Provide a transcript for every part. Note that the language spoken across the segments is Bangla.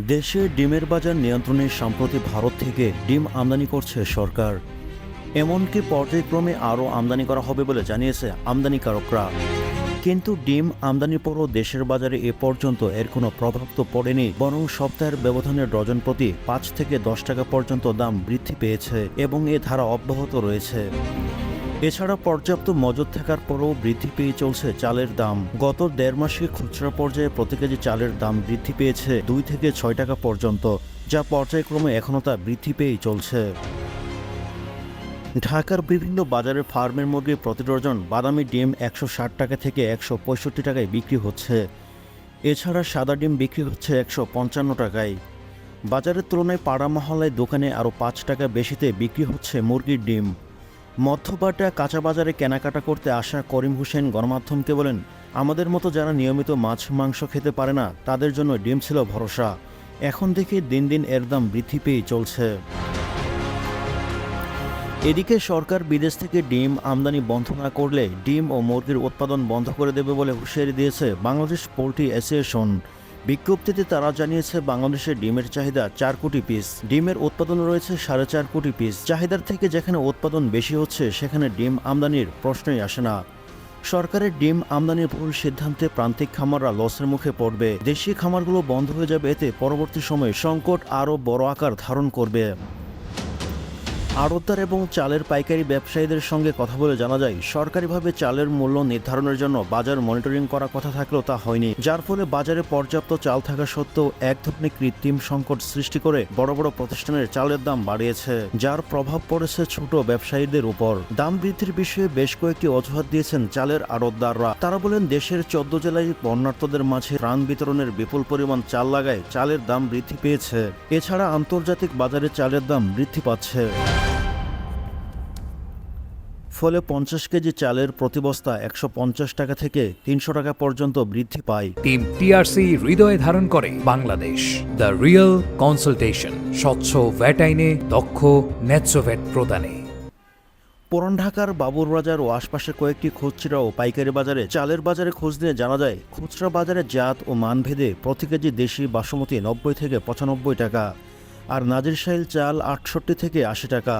দেশে ডিমের বাজার নিয়ন্ত্রণে সম্প্রতি ভারত থেকে ডিম আমদানি করছে সরকার। এমনকি পর্যায়ক্রমে আরও আমদানি করা হবে বলে জানিয়েছে আমদানিকারকরা। কিন্তু ডিম আমদানির পরও দেশের বাজারে এ পর্যন্ত এর কোনো প্রভাব তো পড়েনি, বরং সপ্তাহের ব্যবধানে ডজন প্রতি পাঁচ থেকে দশ টাকা পর্যন্ত দাম বৃদ্ধি পেয়েছে এবং এ ধারা অব্যাহত রয়েছে। এছাড়া পর্যাপ্ত মজুদ থাকার পরও বৃদ্ধি পেয়ে চলছে চালের দাম। গত দেড় মাসে খুচরা পর্যায়ে প্রতি কেজি চালের দাম বৃদ্ধি পেয়েছে দুই থেকে ছয় টাকা পর্যন্ত, যা পর্যায়ক্রমে এখনও তা বৃদ্ধি পেয়েই চলছে। ঢাকার বিভিন্ন বাজারে ফার্মের মুরগি প্রতি ডজন বাদামি ডিম একশো ষাট টাকা থেকে একশো পঁয়ষট্টি টাকায় বিক্রি হচ্ছে। এছাড়া সাদা ডিম বিক্রি হচ্ছে একশো পঞ্চান্ন টাকায়। বাজারের তুলনায় পাড়া মহলায় দোকানে আরও পাঁচ টাকা বেশিতে বিক্রি হচ্ছে মুরগির ডিম। মধ্যপাটা কাঁচা বাজারে কেনাকাটা করতে আসা করিম হোসেন গণমাধ্যমকে বলেন, আমাদের মতো যারা নিয়মিত মাছ, মাংস খেতে পারে না, তাদের জন্য ডিম ছিল ভরসা। এখন থেকে দিন দিন এর দাম বৃদ্ধি পেয়ে চলছে। এদিকে সরকার বিদেশ থেকে ডিম আমদানি বন্ধ না করলে ডিম ও মুরগির উৎপাদন বন্ধ করে দেবে বলে হুঁশিয়ারি দিয়েছে বাংলাদেশ পোলট্রি অ্যাসোসিয়েশন। বিজ্ঞপ্তিতে তারা জানিয়েছে, বাংলাদেশে ডিমের চাহিদা চার কোটি পিস ডিমের উৎপাদন রয়েছে সাড়ে চার কোটি পিস চাহিদার থেকে যেখানে উৎপাদন বেশি হচ্ছে, সেখানে ডিম আমদানির প্রশ্নই আসে না। সরকারের ডিম আমদানির ভুল সিদ্ধান্তে প্রান্তিক খামাররা লসের মুখে পড়বে। দেশি খামারগুলো বন্ধ হয়ে যাবে, এতে পরবর্তী সময়ে সংকট আরও বড় আকার ধারণ করবে। আড়তদার এবং চালের পাইকারি ব্যবসায়ীদের সঙ্গে কথা বলে জানা যায়, সরকারিভাবে চালের মূল্য নির্ধারণের জন্য বাজার মনিটরিং করা কথা থাকলেও তা হয়নি, যার ফলে বাজারে পর্যাপ্ত চাল থাকা সত্ত্বেও এক ধরনের কৃত্রিম সংকট সৃষ্টি করে বড় বড় প্রতিষ্ঠানের চালের দাম বাড়িয়েছে, যার প্রভাব পড়েছে ছোট ব্যবসায়ীদের উপর। দাম বৃদ্ধির বিষয়ে বেশ কয়েকটি অজুহাত দিয়েছেন চালের আড়তদাররা। তারা বলেন, দেশের চোদ্দ জেলায় বন্যার্থদের মাঝে ত্রাণ বিতরণের বিপুল পরিমাণ চাল লাগায় চালের দাম বৃদ্ধি পেয়েছে। এছাড়া আন্তর্জাতিক বাজারে চালের দাম বৃদ্ধি পাচ্ছে। ফলে পঞ্চাশ কেজি চালের প্রতি বস্তা একশো পঞ্চাশ টাকা থেকে তিনশো টাকা পর্যন্ত বৃদ্ধি পায়। টিম টিআরসি হৃদয়ে ধারণ করে বাংলাদেশ। দ্য রিয়েল কনসালটেশন স্বচ্ছ ভ্যাট আইনে দক্ষ ন্যায্য ভ্যাট প্রদানে। পুরান ঢাকার বাবুর বাজার ও আশপাশের কয়েকটি খুচরা ও পাইকারি বাজারে চালের বাজারে খোঁজ নিয়ে জানা যায় খুচরা বাজারে জাত ও মানভেদে প্রতি কেজি দেশি বাসমতি নব্বই থেকে পঁচানব্বই টাকা আর নাজিরশাইল চাল আটষট্টি থেকে আশি টাকা।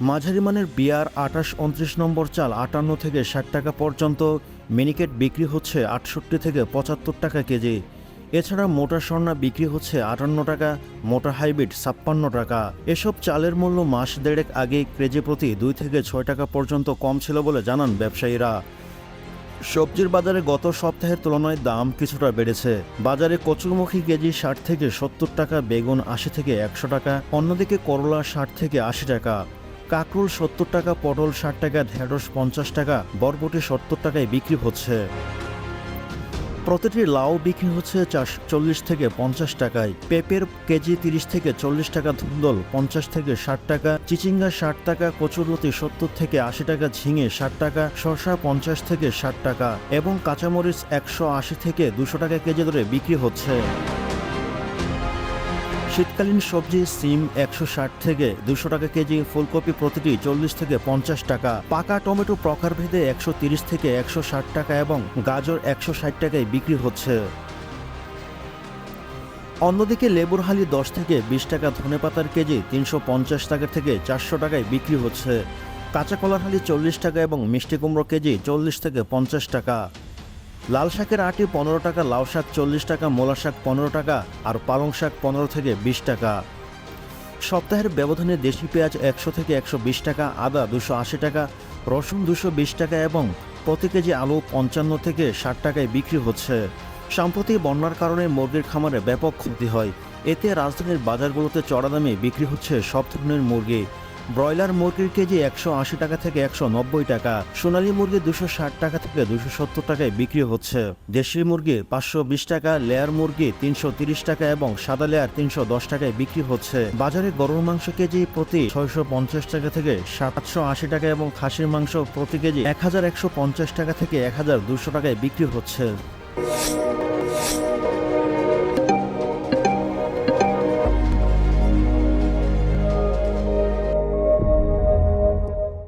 মাঝারি মানের বিয়ার আটাশ উনত্রিশ নম্বর চাল আটান্ন থেকে ষাট টাকা পর্যন্ত, মিনিকেট বিক্রি হচ্ছে আটষট্টি থেকে পঁচাত্তর টাকা কেজি। এছাড়া মোটা স্বর্ণা বিক্রি হচ্ছে আটান্ন টাকা, মোটা হাইব্রিড ছাপ্পান্ন টাকা। এসব চালের মূল্য মাস দেড়েক আগে কেজি প্রতি দুই থেকে ছয় টাকা পর্যন্ত কম ছিল বলে জানান ব্যবসায়ীরা। সবজির বাজারে গত সপ্তাহের তুলনায় দাম কিছুটা বেড়েছে। বাজারে কচুরমুখী কেজি ষাট থেকে সত্তর টাকা, বেগুন আশি থেকে একশো টাকা, অন্যদিকে করলা ষাট থেকে আশি টাকা। কাকরুল সত্তর টাকা, পটল ষাট টাকা, ঢেঁড়স পঞ্চাশ টাকা, বরবটি সত্তর টাকায় বিক্রি হচ্ছে। প্রতিটি লাউ বিক্রি হচ্ছে চাষ চল্লিশ থেকে পঞ্চাশ টাকায়, পেঁপের কেজি তিরিশ থেকে চল্লিশ টাকা, ধুন্দল পঞ্চাশ থেকে ষাট টাকা, চিচিঙ্গা ষাট টাকা, কচুরলতি সত্তর থেকে আশি টাকা, ঝিঙে ষাট টাকা, শসা পঞ্চাশ থেকে ষাট টাকা এবং কাঁচামরিচ একশো আশি থেকে দুশো টাকা কেজি ধরে বিক্রি হচ্ছে। শীতকালীন সবজি, সিম একশো ষাট থেকে দুশো টাকা কেজি, ফুলকপি প্রতিটি চল্লিশ থেকে পঞ্চাশ টাকা। পাকা টমেটো প্রকারভেদে একশো তিরিশ থেকে একশো ষাট টাকা এবং গাজর একশো ষাট টাকায় বিক্রি হচ্ছে। অন্যদিকে লেবুর হালি দশ থেকে বিশ টাকা, ধনেপাতার কেজি তিনশো পঞ্চাশ টাকা থেকে চারশো টাকায় বিক্রি হচ্ছে। কাঁচা কলার হালি চল্লিশ টাকা এবং মিষ্টি কুমড়ো কেজি চল্লিশ থেকে পঞ্চাশ টাকা। লাল শাকের আটি পনেরো টাকা, লাউ শাক চল্লিশ টাকা, মোলা শাক পনেরো টাকা আর পালং শাক পনেরো থেকে বিশ টাকা। সপ্তাহের ব্যবধানে দেশি পেঁয়াজ একশো থেকে একশো বিশ টাকা, আদা দুশো আশি টাকা, রসুন দুশো বিশ টাকা এবং প্রতি কেজি আলু পঞ্চান্ন থেকে ষাট টাকায় বিক্রি হচ্ছে। সাম্প্রতি বন্যার কারণে মুরগির খামারে ব্যাপক ক্ষতি হয়। এতে রাজধানীর বাজারগুলোতে চড়া দামে বিক্রি হচ্ছে সব ধরনের মুরগি। ব্রয়লার মুরগির কেজি একশো আশি টাকা থেকে একশো নব্বই টাকা, সোনালী মুরগি দুশো ষাট টাকা থেকে দুশো সত্তর টাকায় বিক্রি হচ্ছে। দেশি মুরগি পাঁচশো বিশ টাকা, লেয়ার মুরগি তিনশো তিরিশ টাকা এবং সাদা লেয়ার তিনশো দশ টাকায় বিক্রি হচ্ছে। বাজারে গরুর মাংস কেজি প্রতি ছয়শো পঞ্চাশ টাকা থেকে সাতশো আশি টাকা এবং খাসির মাংস প্রতি কেজি এক হাজার একশো পঞ্চাশ টাকা থেকে এক হাজার দুশো টাকায় বিক্রি হচ্ছে।